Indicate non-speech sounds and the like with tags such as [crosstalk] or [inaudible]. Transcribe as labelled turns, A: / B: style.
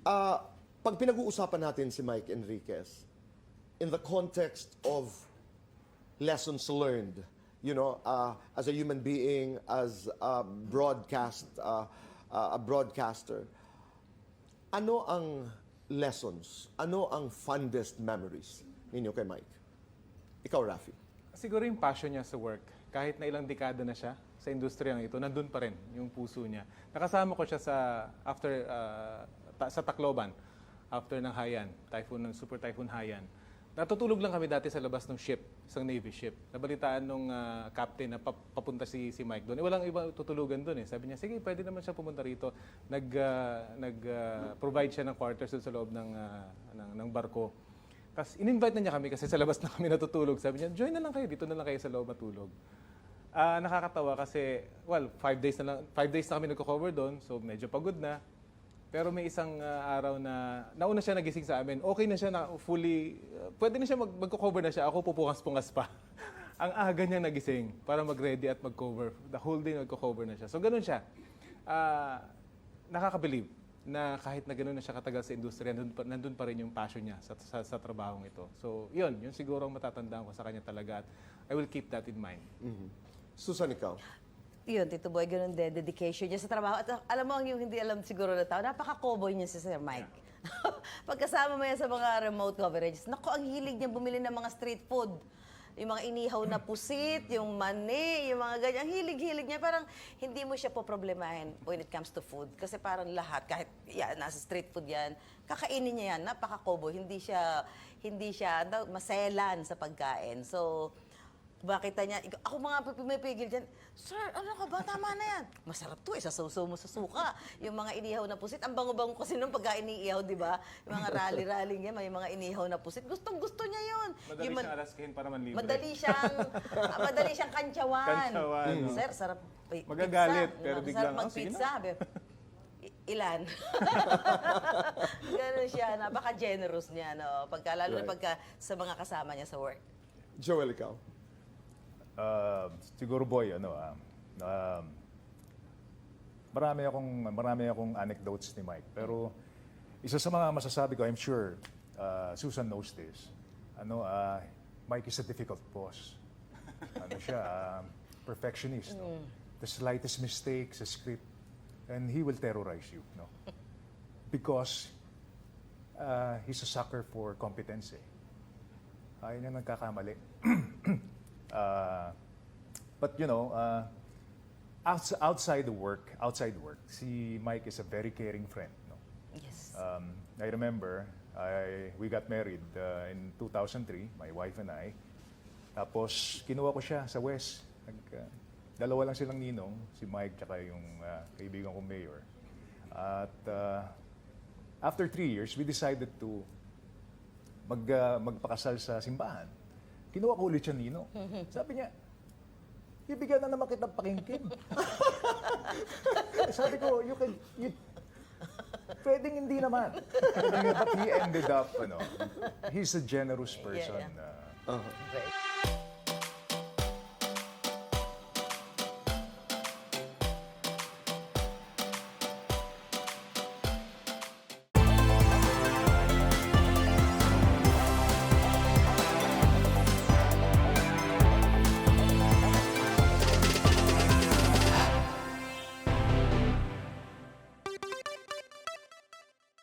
A: Ah, pag pinag-uusapan natin si Mike Enriquez, in the context of lessons learned, you know, uh, as a human being, as a broadcast, uh, uh, a broadcaster, ano ang lessons, ano ang fondest memories ninyo kay Mike? Ikaw, Rafi.
B: Siguro yung passion niya sa work. Kahit na ilang dekada na siya sa industriyang ito, nandun pa rin yung puso niya. Nakasama ko siya sa after uh, ta- sa Tacloban after ng Haiyan, typhoon ng Super Typhoon Haiyan. Natutulog lang kami dati sa labas ng ship, isang Navy ship. Nabalitaan nung ah, captain na pap- papunta si si Mike doon. Eh, walang iba tutulugan doon eh. Sabi niya, sige, pwede naman siya pumunta rito. Nag ah, nag ah, provide siya ng quarters sa loob ng ah, ng, ng barko. Tapos in-invite na niya kami kasi sa labas na kami natutulog. Sabi niya, join na lang kayo, dito na lang kayo sa loob matulog. Ah, nakakatawa kasi, well, five days na lang, five days na kami nagko-cover doon, so medyo pagod na. Pero may isang ah, araw na, nauna siya nagising sa amin, okay na siya na fully, ah, pwede na siya mag, magko-cover na siya, ako pupungas-pungas pa. [laughs] Ang aga niya nagising para mag-ready at mag-cover. The whole day nagko-cover na siya. So ganun siya. Ah, nakaka-believe na kahit na gano'n na siya katagal sa industriya, nandun pa, nandun pa rin yung passion niya sa, sa, sa trabahong ito. So, yun, yun siguro ang matatandaan ko sa kanya talaga at I will keep that in mind.
A: Susan, ikaw.
C: Yun, Tito Boy, ganun din, dedication niya sa trabaho. At alam mo, ang yung hindi alam siguro na tao, napaka-cowboy niya si Sir Mike. [laughs] Pagkasama mo yan sa mga remote coverages, naku, ang hilig niya bumili ng mga street food. Yung mga inihaw na pusit, yung mani, yung mga ganyan. Ang hilig-hilig niya. Parang hindi mo siya poproblemahin when it comes to food. Kasi parang lahat, kahit yan, nasa street food yan, kakainin niya yan. Napaka-kobo. Hindi siya, hindi siya maselan sa pagkain. So, Makita niya, ako mga pumipigil dyan, Sir, ano ka ba? Tama na yan. Masarap to eh, sasaw mo sa suka. Yung mga inihaw na pusit, ang bango-bango kasi nung pagka iniihaw, di ba? Yung mga rally-rally niya, may mga inihaw na pusit. Gustong-gusto niya yun.
B: Madali
C: Yung man-
B: siyang alaskahin para manlibre.
C: Madali siyang, ah, [laughs] madali siyang kantsawan.
B: Kantsawan, no?
C: Sir, sarap. eh,
B: Magagalit,
C: pizza.
B: pero
C: Sarap
B: biglang, "Ah, sige
C: mag-pizza. Sabi, "I- Ilan? [laughs] Ganun siya, napaka-generous niya, no? Pagka, lalo na
A: Right.
C: pagka sa mga kasama niya sa work.
A: Joel, ikaw.
D: Uh, siguro boy, ano, ah, um, marami akong marami akong anecdotes ni Mike. Pero isa sa mga masasabi ko, I'm sure uh, Susan knows this. Ano, ah, Mike is a difficult boss. Ano siya, ah, [laughs] perfectionist. No? The slightest mistake sa script, and he will terrorize you. No? [laughs] Because uh, he's a sucker for competence. Eh. Ayaw niya nagkakamali. [clears throat] Uh, but you know, uh, outs- outside the work, outside work, si Mike is a very caring friend. No?
C: Yes.
D: Um, I remember, I, we got married uh, in 2003, my wife and I. Tapos, kinuha ko siya sa West. Nag, uh, dalawa lang silang ninong, si Mike tsaka yung uh, kaibigan kong mayor. At uh, after three years, we decided to mag, uh, magpakasal sa simbahan. Kinuha ko ulit siya nino. Sabi niya, bibigyan na naman kitang pakingkin. [laughs] Sabi ko, you can, you, pwedeng hindi naman. But he ended up, ano, he's a generous person.
C: Yeah,
D: uh,
C: Right.